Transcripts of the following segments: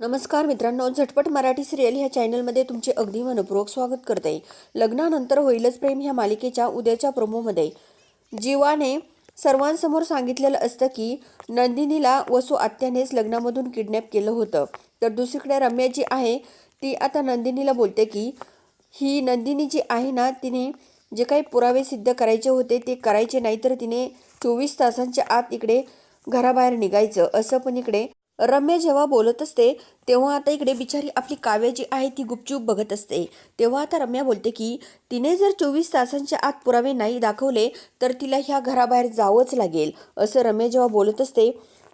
नमस्कार मित्रांनो झटपट मराठी सिरियल ह्या चॅनलमध्ये तुमचे अगदी मनपूर्वक स्वागत करते. लग्नानंतर होईलच प्रेम ह्या मालिकेच्या उद्याच्या प्रोमोमध्ये जीवाने सर्वांसमोर सांगितलेलं असतं की नंदिनीला वसू आत्यानेच लग्नामधून किडनॅप केलं होतं. तर दुसरीकडे रम्या जी आहे ती आता नंदिनीला बोलते की ही नंदिनी जी आहे ना तिने जे काही पुरावे सिद्ध करायचे होते ते करायचे नाही तर तिने चोवीस तासांच्या आत इकडे घराबाहेर निघायचं. असं पण इकडे रम्या जेव्हा बोलत असते तेव्हा आता इकडे बिचारी आपली काव्य जी आहे ती गुपचूप बघत असते. तेव्हा आता रम्या बोलते की तिने जर चोवीस तासांच्या आत पुरावे नाही दाखवले तर तिला ह्या घराबाहेर जावंच लागेल. असं रम्या जेव्हा बोलत असते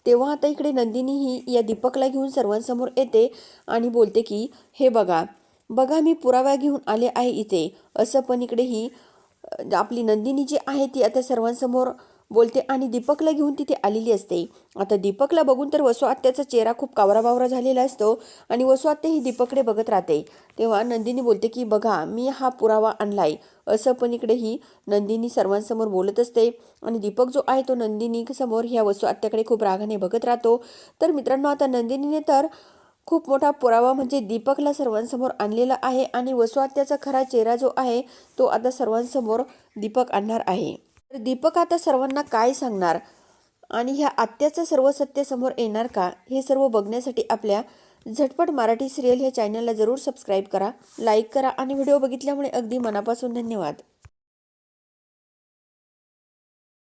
तेव्हा आता इकडे नंदिनी ही या दीपकला घेऊन सर्वांसमोर येते आणि बोलते की हे बघा बघा मी पुरावा घेऊन आले आहे इथे. असं पण इकडे ही आपली नंदिनी जी आहे ती आता सर्वांसमोर बोलते आणि दीपकला घेऊन तिथे आलेली असते. आता दीपकला बघून तर वसू आत्याचा चेहरा खूप कावराबावरा झालेला असतो आणि वसू आत्या ही दीपकडे बघत राहते. तेव्हा नंदिनी बोलते की बघा मी हा पुरावा आणलाय. असं पण इकडे ही नंदिनी सर्वांसमोर बोलत असते. आणि दीपक जो आहे तो नंदिनी समोर ह्या वसू आत्याकडे खूप रागाने बघत राहतो. तर मित्रांनो आता नंदिनीने तर खूप मोठा पुरावा म्हणजे दीपकला सर्वांसमोर आणलेला आहे आणि वसुआत्याचा खरा चेहरा जो आहे तो आता सर्वांसमोर दीपक आणणार आहे. तर दीपक आता सर्वांना काय सांगणार? आणि ह्या आत्याचं सर्व सत्य समोर येणार का? हे सर्व बघण्यासाठी आपल्या झटपट मराठी सिरियल ह्या चॅनलला जरूर सबस्क्राईब करा लाईक करा आणि व्हिडिओ बघितल्यामुळे अगदी मनापासून धन्यवाद.